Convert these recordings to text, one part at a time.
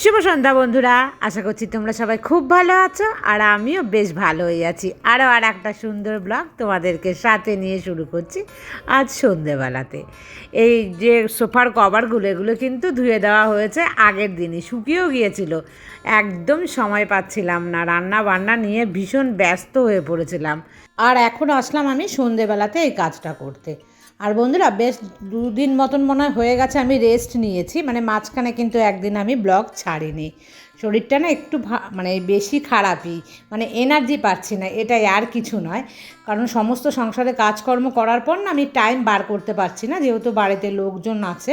শুভ সন্ধ্যা, বন্ধুরা। আশা করছি তোমরা সবাই খুব ভালো আছো আর আমিও বেশ ভালোই আছি। আরও আর একটা সুন্দর ব্লগ তোমাদেরকে সাথে নিয়ে শুরু করছি আজ সন্ধেবেলাতে। এই যে সোফার কভারগুলো, এগুলো কিন্তু ধুয়ে দেওয়া হয়েছে। আগের দিনই শুকিয়েও গিয়েছিল। একদম সময় পাচ্ছিলাম না। রান্না বান্না নিয়ে ভীষণ ব্যস্ত হয়ে পড়েছিলাম। আর এখন আসলাম আমি সন্ধেবেলাতে এই কাজটা করতে। আর বন্ধুরা, বেশ দুদিন মতন মনে হয় গেছে, আমি রেস্ট নিয়েছি। মানে মাঝখানে কিন্তু একদিন আমি ব্লগ ছাড়িনি। শরীরটা না একটু মানে বেশি খারাপই। মানে এনার্জি পাচ্ছি না, এটাই আর কিছু নয়। কারণ সমস্ত সংসারে কাজকর্ম করার পর না আমি টাইম বার করতে পারছি না, যেহেতু বাড়িতে লোকজন আছে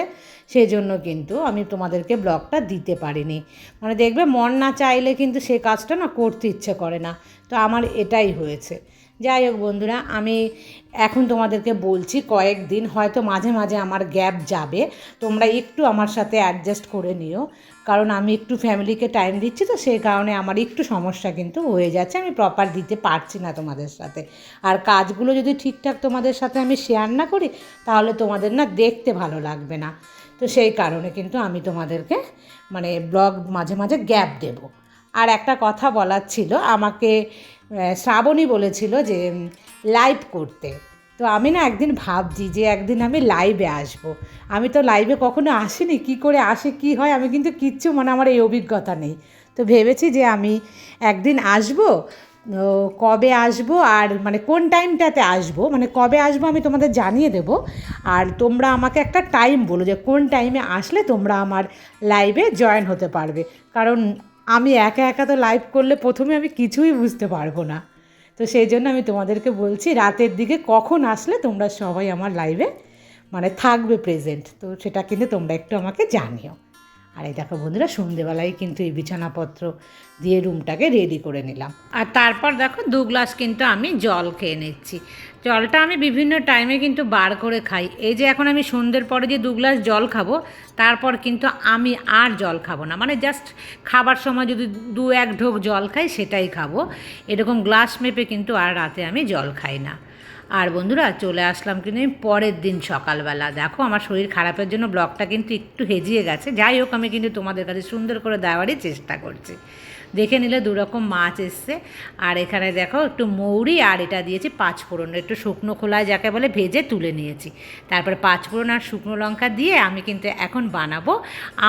সেই জন্য কিন্তু আমি তোমাদেরকে ব্লগটা দিতে পারিনি। মানে দেখবে মন না চাইলে কিন্তু সে কাজটা না করতে ইচ্ছে করে না। তো আমার এটাই হয়েছে। যাই হোক বন্ধুরা, আমি এখন তোমাদেরকে বলছি কয়েকদিন হয়তো মাঝে মাঝে আমার গ্যাপ যাবে, তোমরা একটু আমার সাথে অ্যাডজাস্ট করে নিও, কারণ আমি একটু ফ্যামিলিকে টাইম দিচ্ছি তো, সেই কারণে আমার একটু সমস্যা কিন্তু হয়ে যাচ্ছে, আমি প্রপার দিতে পারছি না তোমাদের সাথে। আর কাজগুলো যদি ঠিকঠাক তোমাদের সাথে আমি শেয়ার না করি, তাহলে তোমাদের না দেখতে ভালো লাগবে না। তো সেই কারণে কিন্তু আমি তোমাদেরকে মানে ব্লগ মাঝে মাঝে গ্যাপ দেবো। আর একটা কথা বলার ছিল, আমাকে শ্রাবণী বলেছিল যে লাইভ করতে। তো আমি না একদিন ভাবছি যে একদিন আমি লাইভে আসব। আমি তো লাইভে কখনো আসিনি, কি করে আসে, কি হয়, আমি কিন্তু কিচ্ছু মানে আমার এই অভিজ্ঞতা নেই। তো ভেবেছি যে আমি একদিন আসব কবে আসব আর মানে কোন টাইমটাতে আসব মানে কবে আসব আমি তোমাদের জানিয়ে দেব। আর তোমরা আমাকে একটা টাইম বলো যে কোন টাইমে আসলে তোমরা আমার লাইভে জয়েন হতে পারবে। কারণ আমি একা একা তো লাইভ করলে প্রথমে আমি কিছুই বুঝতে পারব না। তো সেই জন্য আমি তোমাদেরকে বলছি, রাতের দিকে কখন আসলে তোমরা সবাই আমার লাইভে মানে থাকবে প্রেজেন্ট তো সেটা কিন্তু তোমরা একটু আমাকে জানিও। আর এই দেখো বন্ধুরা, সন্ধেবেলায় কিন্তু এই বিছানাপত্র দিয়ে রুমটাকে রেডি করে নিলাম। আর তারপর দেখো, দু গ্লাস কিন্তু আমি জল খেয়ে নিচ্ছি। জলটা আমি বিভিন্ন টাইমে কিন্তু বার করে খাই। এই যে এখন আমি সন্ধ্যের পরে যে দু গ্লাস জল খাব, তারপর কিন্তু আমি আর জল খাব না। মানে জাস্ট খাবার সময় যদি দু এক ঢোক জল খাই, সেটাই খাব। এরকম গ্লাস মেপে কিন্তু আর রাতে আমি জল খাই না। আর বন্ধুরা চলে আসলাম কিন্তু আমি পরের দিন সকালবেলা। দেখো, আমার শরীর খারাপের জন্য ব্লগটা কিন্তু একটু হেজিয়ে গেছে। যাই হোক, আমি কিন্তু তোমাদের কাছে সুন্দর করে দেওয়ারই চেষ্টা করছি। দেখে নিলে দুরকম মাছ এসছে। আর এখানে দেখো একটু মৌরি, আর এটা দিয়েছি পাঁচফোড়ন একটু শুকনো খোলায় যাকে বলে ভেজে তুলে নিয়েছি। তারপরে পাঁচফোড়ন আর শুকনো লঙ্কা দিয়ে আমি কিন্তু এখন বানাবো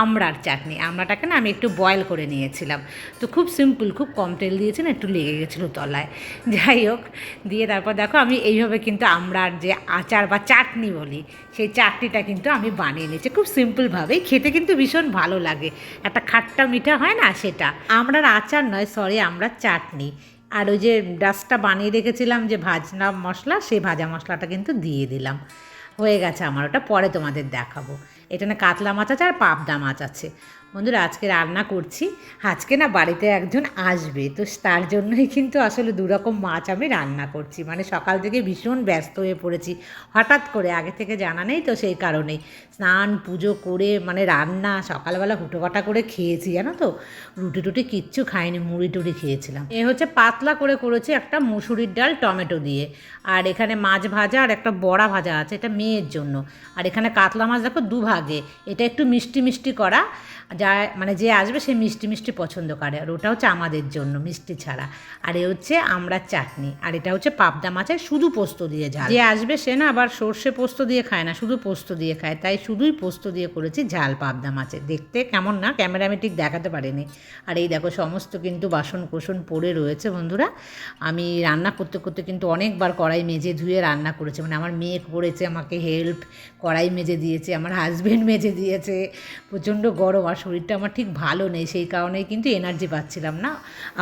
আমড়ার চাটনি। আমড়াটাকে না আমি একটু বয়েল করে নিয়েছিলাম। তো খুব সিম্পল খুব কম তেল দিয়েছি না, একটু লেগে গেছিল তলায়। যাই হোক, দিয়ে তারপর দেখো আমি এইভাবে কিন্তু আমড়ার যে আচার বা চাটনি বলি, সেই চাটনিটা কিন্তু আমি বানিয়ে নিয়েছি। খুব সিম্পলভাবেই খেতে কিন্তু ভীষণ ভালো লাগে। একটা খাট্টা মিঠা হয় না সেটা। আমরার আচার নয় সরি আমরা চাটনি। আর ওই যে ডাস্টটা বানিয়ে রেখেছিলাম যে ভাজনা মশলা, সেই ভাজা মশলাটা কিন্তু দিয়ে দিলাম। হয়ে গেছে আমার, ওটা পরে তোমাদের দেখাবো। এটা না কাতলা মাছ আছে আর পাবদা মাছ আছে। বন্ধুরা, আজকে রান্না করছি। আজকে না বাড়িতে একজন আসবে, তো তার জন্যই কিন্তু আসলে দুরকম মাছ আমি রান্না করছি। মানে সকাল থেকে ভীষণ ব্যস্ত হয়ে পড়েছি, হঠাৎ করে, আগে থেকে জানা নেই তো সেই কারণেই। স্নান, পুজো করে মানে রান্না, সকালবেলা হুটোপাটা করে খেয়েছি, জানো তো? রুটি টুটি কিচ্ছু খাইনি, মুড়ি টুড়ি খেয়েছিলাম। এ হচ্ছে পাতলা করে করেছি একটা মুসুরির ডাল, টমেটো দিয়ে। আর এখানে মাছ ভাজা আর একটা বড়া ভাজা আছে, এটা মেয়ের জন্য। আর এখানে কাতলা মাছ দেখো দুভাগে, এটা একটু মিষ্টি মিষ্টি করা। যা মানে যে আসবে সে মিষ্টি মিষ্টি পছন্দ করে। আর ওটা হচ্ছে আমাদের জন্য, মিষ্টি ছাড়া। আর এ হচ্ছে আমরা চাটনি, আর এটা হচ্ছে পাবদা মাছের শুধু পোস্ত দিয়ে ঝাল। যে আসবে সে না আবার সর্ষে পোস্ত দিয়ে খায় না, শুধু পোস্ত দিয়ে খায়। তাই শুধুই পোস্ত দিয়ে করেছি ঝাল পাবদা মাছের দেখতে কেমন না, ক্যামেরা আমি ঠিক দেখাতে পারিনি। আর এই দেখো সমস্ত কিন্তু বাসন কোসন পড়ে রয়েছে বন্ধুরা। আমি রান্না করতে করতে কিন্তু অনেকবার কড়াই মেজে ধুয়ে রান্না করেছি। মানে আমার মেয়ে করেছে আমাকে হেল্প কড়াই মেজে দিয়েছে, আমার হাজবেন্ড মেজে দিয়েছে। প্রচণ্ড গরম, আর শরীরটা আমার ঠিক ভালো নেই, সেই কারণেই কিন্তু এনার্জি পাচ্ছিলাম না।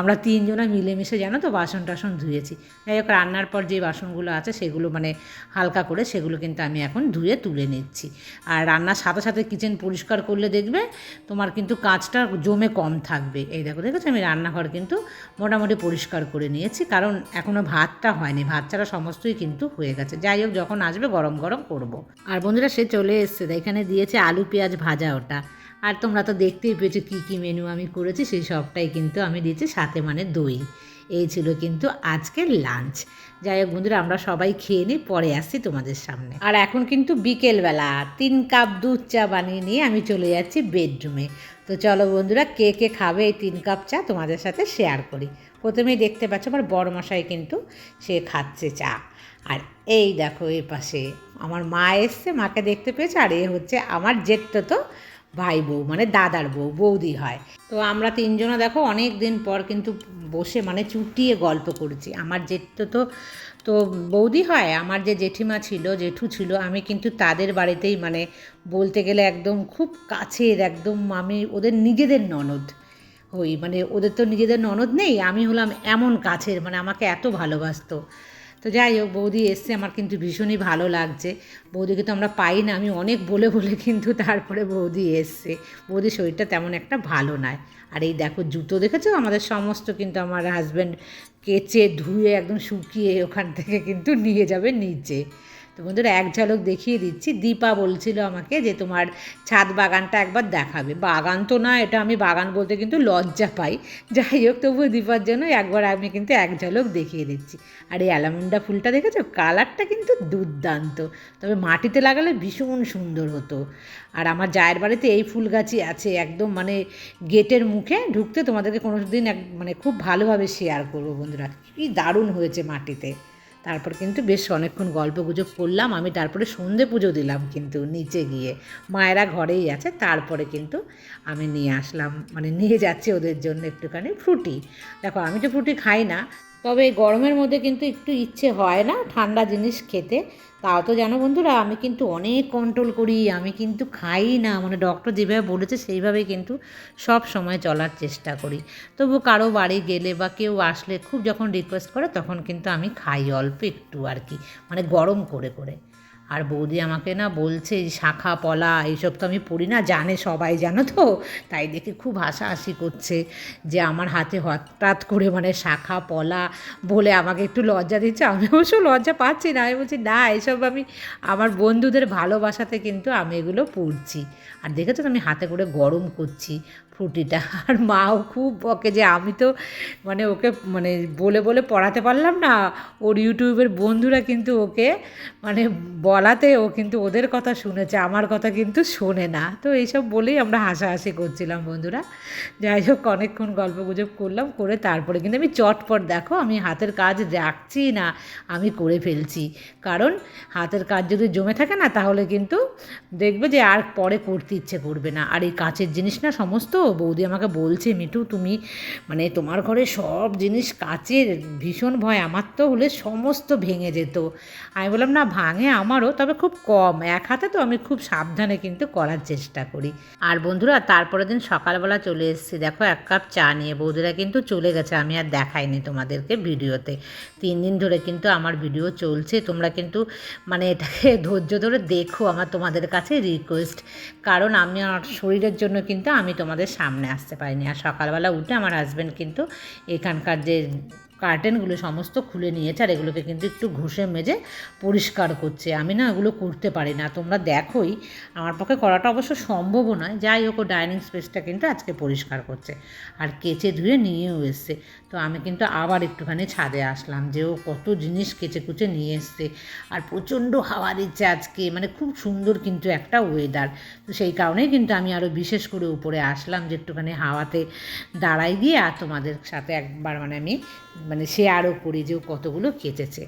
আমরা তিনজনা মিলেমিশে জানো তো বাসন টাসন ধুয়েছি। যাই হোক, রান্নার পর যে বাসনগুলো আছে সেগুলো মানে হালকা করে সেগুলো কিন্তু আমি এখন ধুয়ে তুলে নিচ্ছি। আর রান্নার সাথে সাথে কিচেন পরিষ্কার করলে দেখবে তোমার কিন্তু কাজটা জমে কম থাকবে। এই দেখো, দেখেছ? আমি রান্নাঘর কিন্তু মোটামুটি পরিষ্কার করে নিয়েছি, কারণ এখনও ভাতটা হয়নি। ভাত ছাড়া সমস্তই কিন্তু হয়ে গেছে। যাই হোক, যখন আসবে গরম গরম করব। আর বন্ধুরা, সে চলে এসছে। এখানে দিয়েছে আলু পেঁয়াজ ভাজা ওটা। আর তোমরা তো দেখতেই পেয়েছ কী কী মেনু আমি করেছি, সেই সবটাই কিন্তু আমি দিয়েছি সাথে মানে দই। এই ছিল কিন্তু আজকের লাঞ্চ যাই হোক বন্ধুরা, আমরা সবাই খেয়ে নিই পরে আসছি তোমাদের সামনে। আর এখন কিন্তু বিকেলবেলা, তিন কাপ দুধ চা বানিয়ে নিয়ে আমি চলে যাচ্ছি বেডরুমে তো চলো বন্ধুরা, কে কে খাবে এই তিন কাপ চা তোমাদের সাথে শেয়ার করি। প্রথমেই দেখতে পাচ্ছ আমার বড় মশাই কিন্তু সে খাচ্ছে চা। আর এই দেখো এই পাশে আমার মা এসছে, মাকে দেখতে পেয়েছে? আর এ হচ্ছে আমার জেঠতো তো ভাই বউ মানে দাদার বউ, বৌদি হয়। তো আমরা তিনজনা দেখো অনেক দিন পর কিন্তু বসে মানে চুটিয়ে গল্প করেছি। আমার জেঠতো তো তো বৌদি হয়, আমার যে জেঠিমা ছিল, জেঠু ছিল, আমি কিন্তু তাদের বাড়িতেই মানে বলতে গেলে একদম খুব কাছের, একদম আমি ওদের নিজেদের ননদ হই। মানে ওদের তো নিজেদের ননদ নেই, আমি হলাম এমন কাছের মানে আমাকে এত ভালোবাসতো। তো যাই হোক, বৌদি এসছে, আমার কিন্তু ভীষণই ভালো লাগছে। বৌদিকে তো আমরা পাই না, আমি অনেক বলে বলে কিন্তু তারপরে বৌদি এসছে। বৌদির শরীরটা তেমন একটা ভালো নয়। আর এই দেখো, জুতো দেখেছ? আমাদের সমস্ত কিন্তু আমার হাজব্যান্ড কেচে ধুয়ে একদম শুকিয়ে ওখান থেকে কিন্তু নিয়ে যাবে নিচে। তো বন্ধুরা, এক ঝলক দেখিয়ে দিচ্ছি। দীপা বলছিল আমাকে যে তোমার ছাদ বাগানটা একবার দেখাবে। বাগান তো না, এটা আমি বাগান বলতে কিন্তু লজ্জা পাই। যাই হোক, তবুও দীপার জন্য একবার আমি কিন্তু এক ঝলক দেখিয়ে দিচ্ছি। আর এই অ্যালামুন্ডা ফুলটা দেখেছ? কালারটা কিন্তু দুর্দান্ত। তবে মাটিতে লাগালে ভীষণ সুন্দর হতো। আর আমার জায়ের বাড়িতে এই ফুল গাছই আছে, একদম মানে গেটের মুখে ঢুকতে তোমাদেরকে কোনো দিন এক মানে খুব ভালোভাবে শেয়ার করব বন্ধুরা। কী দারুণ হয়েছে মাটিতে। তারপর কিন্তু বেশ অনেকক্ষণ গল্প গুজব করলাম, আমি তারপরে সন্ধে পুজো দিলাম কিন্তু নিচে গিয়ে। মায়েরা ঘরেই আছে, তারপরে কিন্তু আমি নিয়ে আসলাম মানে নিয়ে যাচ্ছি ওদের জন্য একটুখানি ফ্রুটি। দেখো, আমি তো ফ্রুটি খাই না তবে গরমের মধ্যে কিন্তু একটু ইচ্ছে হয় না ঠান্ডা জিনিস খেতে। তাও তো জানো বন্ধুরা, আমি কিন্তু অনেক কন্ট্রোল করি, আমি কিন্তু খাই না। মানে ডক্টর যেভাবে বলেছে সেইভাবেই কিন্তু সব সময় চলার চেষ্টা করি। তবু কারও বাড়ি গেলে বা কেউ আসলে খুব যখন রিকোয়েস্ট করে, তখন কিন্তু আমি খাই অল্প একটু আর কি। মানে গরম করে করে। আর বৌদি আমাকে না বলছে শাখা, পলা, এইসব তো আমি পড়ি না, জানে সবাই, জানো তো? তাই দেখে খুব হাসাহাসি করছে যে আমার হাতে হঠাৎ করে মানে শাখা, পলা বলে আমাকে একটু লজ্জা দিচ্ছে। আমি অবশ্য লজ্জা পাচ্ছি না, আমি বলছি, না, এসব আমি আমার বন্ধুদের ভালোবাসাতে কিন্তু আমি এগুলো পড়ছি। আর দেখেছ আমি হাতে করে গরম করছি ফ্রুটিটা আর মাও খুব বকে যে আমি তো মানে ওকে মানে বলে বলে পড়াতে পারলাম না। ওর ইউটিউবের বন্ধুরা কিন্তু ওকে মানে বলাতে ও কিন্তু ওদের কথা শুনেছে, আমার কথা কিন্তু শোনে না। তো এইসব বলেই আমরা হাসাহাসি করছিলাম বন্ধুরা। যাই হোক, অনেকক্ষণ গল্প গুজব করলাম, করে তারপরে কিন্তু আমি চটপট, দেখো, আমি হাতের কাজ রাখছি না, আমি করে ফেলছি। কারণ হাতের কাজ যদি জমে থাকে না, তাহলে কিন্তু দেখবে যে আর পরে করতে ইচ্ছে করবে না। আর এই কাচের জিনিস না, সমস্ত বৌদি আমাকে বলছে, মিঠু, তুমি মানে তোমার ঘরে সব জিনিস কাচের, ভীষণ ভয়, আমার তো হলে সমস্ত ভেঙে যেত। আমি বললাম, না, ভাঙে আমারও তবে খুব কম। এক হাতে তো আমি খুব সাবধানে কিন্তু করার চেষ্টা করি। আর বন্ধুরা, তারপরের দিন সকালবেলা চলে এসেছি। দেখো, এক কাপ চা নিয়ে। বৌদিরা কিন্তু চলে গেছে, আমি আর দেখাইনি তোমাদেরকে ভিডিওতে। তিন দিন ধরে কিন্তু আমার ভিডিও চলছে। তোমরা কিন্তু মানে এটাকে ধৈর্য ধরে দেখো আমার তোমাদের কাছে রিকোয়েস্ট কারণ আমি আমার শরীরের জন্য কিন্তু আমি তোমাদের সামনে আসতে পারিনি। আর সকালবেলা উঠে আমার হাজব্যান্ড কিন্তু এখানকার যে কার্টেনগুলো সমস্ত খুলে নিয়েছে আর এগুলোকে কিন্তু একটু ঘষে মেজে পরিষ্কার করছে। আমি না এগুলো করতে পারি না। তোমরা দেখোই, আমার পক্ষে করাটা অবশ্য সম্ভবও নয়। যাই হোক ডাইনিং স্পেসটা কিন্তু আজকে পরিষ্কার করছে আর কেচে ধুয়ে নিয়েও এসছে। তো আমি কিন্তু আবার একটুখানি ছাদে আসলাম যে ও কত জিনিস কেচে কুচে নিয়ে এসছে আর প্রচণ্ড হাওয়া দিচ্ছে আজকে। মানে খুব সুন্দর কিন্তু একটা ওয়েদার তো সেই কারণেই কিন্তু আমি আরও বিশেষ করে উপরে আসলাম যে একটুখানি হাওয়াতে দাঁড়াই গিয়ে আর তোমাদের সাথে একবার মানে আমি মানে শেয়ারও করি যে ও কতগুলো কেচেছে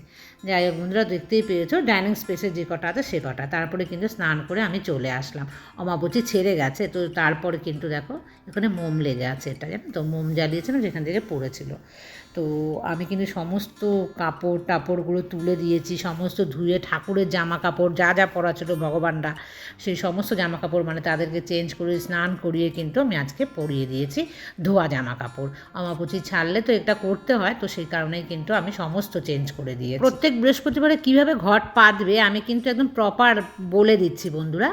যাই হোক বন্ধুরা, দেখতেই পেয়েছ ডাইনিং স্পেসে যে কটা আছে সে কটা। তারপরে কিন্তু স্নান করে আমি চলে আসলাম। অমাবচি ছেড়ে গেছে, তো তারপরে কিন্তু দেখো, এখানে মোম লেগে আছে এটা, জানো তো? মোম জ্বালিয়েছিলাম, যেখান থেকে পড়েছিল। তো আমি কিন্তু সমস্ত কাপড় টাপড়গুলো তুলে দিয়েছি, সমস্ত ধুয়ে ঠাকুরের জামা কাপড় যা যা পরা ছিল ভগবানরা, সেই সমস্ত জামা কাপড় মানে তাদেরকে চেঞ্জ করে স্নান করিয়ে কিন্তু আমি আজকে পরিয়ে দিয়েছি ধোয়া জামা কাপড় অমাপুচি ছাড়লে তো এটা করতে হয়, তো সেই কারণেই কিন্তু আমি সমস্ত চেঞ্জ করে দিয়েছি। প্রত্যেক বৃহস্পতিবারে কীভাবে ঘট পাতবে আমি কিন্তু একদম প্রপার বলে দিচ্ছি বন্ধুরা।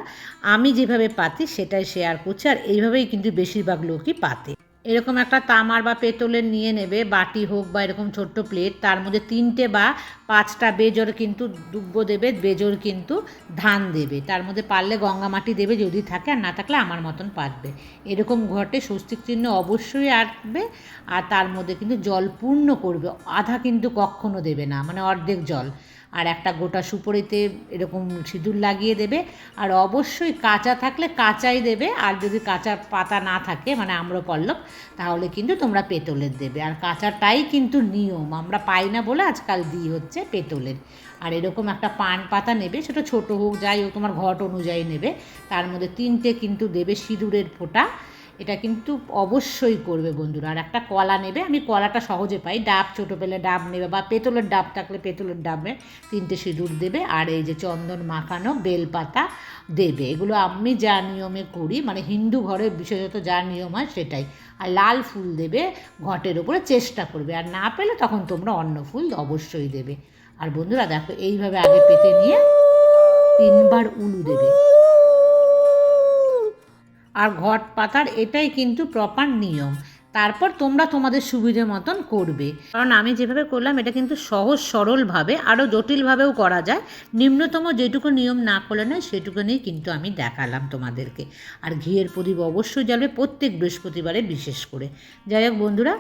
আমি যেভাবে পাতি সেটাই শেয়ার করছি, আর এইভাবেই কিন্তু বেশিরভাগ লোকই পাতে। এরকম একটা তামার বা পেতলের নিয়ে নেবে, বাটি হোক বা এরকম ছোট্ট প্লেট তার মধ্যে তিনটে বা পাঁচটা বেজর কিন্তু দুব্ব দেবে, বেজর কিন্তু ধান দেবে। তার মধ্যে পারলে গঙ্গা মাটি দেবে যদি থাকে, আর না থাকলে আমার মতন পারবে। এরকম ঘটে, স্বস্তিক চিহ্ন অবশ্যই আসবে, আর তার মধ্যে কিন্তু জল পূর্ণ করবে। আধা কিন্তু কখনো দেবে না মানে অর্ধেক জল। আর একটা গোটা সুপরিতে এরকম সিঁদুর লাগিয়ে দেবে। আর অবশ্যই কাঁচা থাকলে কাঁচাই দেবে। আর যদি কাঁচা পাতা না থাকে মানে আম্রপল্লব, তাহলে কিন্তু তোমরা পেতলের দেবে। আর কাঁচাটাই কিন্তু নিয়ম। আমরা পাই না বলে আজকাল দিই হচ্ছে পেতলের। আর এরকম একটা পান পাতা নেবে, সেটা ছোট হোক, যাই হোক, তোমার ঘট অনুযায়ী নেবে। তার মধ্যে তিনটে কিন্তু দেবে সিঁদুরের ফোঁটা। এটা কিন্তু অবশ্যই করবে বন্ধুরা। আর একটা কলা নেবে, আমি কলাটা সহজে পাই। ডাব ছোটো পেলে ডাব নেবে বা পেতলের ডাব থাকলে পেতলের ডাবে তিনটে সিঁদুর দেবে। আর এই যে চন্দন মাখানো বেলপাতা দেবে। এগুলো আমি যা নিয়মে করি মানে হিন্দু ঘরে বিশেষত যা নিয়ম হয় সেটাই। আর লাল ফুল দেবে, ঘটের ওপরে চেষ্টা করবে। আর না পেলে তখন তোমরা অন্য ফুল অবশ্যই দেবে। আর বন্ধুরা দেখো, এইভাবে আগে পেতে নিয়ে তিনবার উলু দেবে। আর ঘট পাতার এটাই কিন্তু প্রপার নিয়ম। তারপর তোমরা তোমাদের সুবিধে মতন করবে। কারণ আমি যেভাবে করলাম, এটা কিন্তু সহজ সরলভাবে আরও জটিলভাবেও করা যায়। নিম্নতম যেটুকু নিয়ম না করলে নেয়, সেটুকু নিয়ে কিন্তু আমি দেখালাম তোমাদেরকে। আর ঘিয়ের প্রদীপ অবশ্যই জ্বালবে প্রত্যেক বৃহস্পতিবারে বিশেষ করে। যাই হোক বন্ধুরা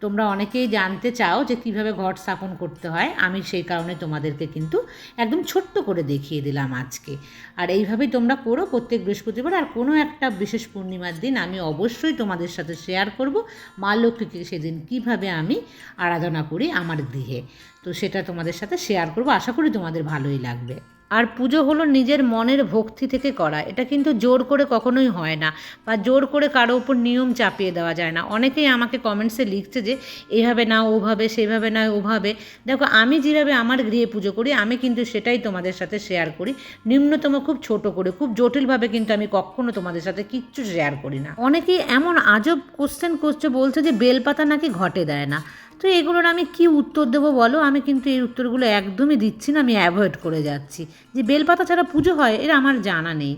তোমরা অনেকেই জানতে চাও যে কীভাবে ঘট স্থাপন করতে হয়। আমি সেই কারণে তোমাদেরকে কিন্তু একদম ছোট্ট করে দেখিয়ে দিলাম আজকে। আর এইভাবেই তোমরা করো প্রত্যেক বৃহস্পতিবার। আর কোনো একটা বিশেষ পূর্ণিমার দিন আমি অবশ্যই তোমাদের সাথে শেয়ার করব মা লক্ষ্মীকে সেদিন কীভাবে আমি আরাধনা করি আমার গৃহে। তো সেটা তোমাদের সাথে শেয়ার করব। আশা করি তোমাদের ভালোই লাগবে। আর পুজো হলো নিজের মনের ভক্তি থেকে করা। এটা কিন্তু জোর করে কখনোই হয় না বা জোর করে কারও ওপর নিয়ম চাপিয়ে দেওয়া যায় না। অনেকেই আমাকে কমেন্টসে লিখছে যে, এভাবে না, ওভাবে, সেভাবে না, ওভাবে। দেখো, আমি যেভাবে আমার গৃহে পুজো করি, আমি কিন্তু সেটাই তোমাদের সাথে শেয়ার করি। নিম্নতম খুব ছোট করে, খুব জটিলভাবে কিন্তু আমি কখনো তোমাদের সাথে কিচ্ছু শেয়ার করি না। অনেকেই এমন আজব কোশ্চেন করছে, বলছে যে, বেলপাতা নাকি ঘটে দেয় না? তো এগুলোর আমি কি উত্তর দেবো বলো? আমি কিন্তু এই উত্তরগুলো একদমই দিচ্ছি না, আমি অ্যাভয়েড করে যাচ্ছি। যে বেলপাতা ছাড়া পুজো হয় এটা আমার জানা নেই।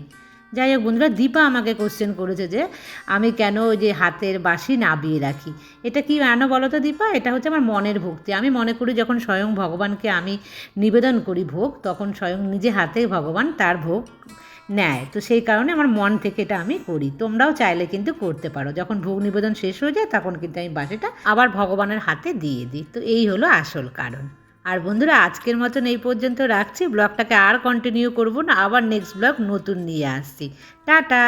যাই হোক বন্ধুরা, দীপা আমাকে কোশ্চেন করেছে যে, আমি কেন ওই যে হাতের বাসি নাবিয়ে রাখি? এটা কি কেন বলো তো দীপা? এটা হচ্ছে আমার মনের ভক্তি। আমি মনে করি যখন স্বয়ং ভগবানকে আমি নিবেদন করি ভোগ, তখন স্বয়ং নিজে হাতে ভগবান তার ভোগ নেয়। তো সেই কারণে আমার মন থেকে এটা আমি করি। তোমরাও চাইলে কিন্তু করতে পারো। যখন ভোগ নিবেদন শেষ হয়ে যায়, তখন কিন্তু আমি বাসিটা আবার ভগবানের হাতে দিয়ে দিই। তো এই হলো আসল কারণ। আর বন্ধুরা, আজকের মতন এই পর্যন্ত রাখছি। ব্লগটাকে আর কন্টিনিউ করব না, আবার নেক্সট ব্লগ নতুন নিয়ে আসছি। টাটা!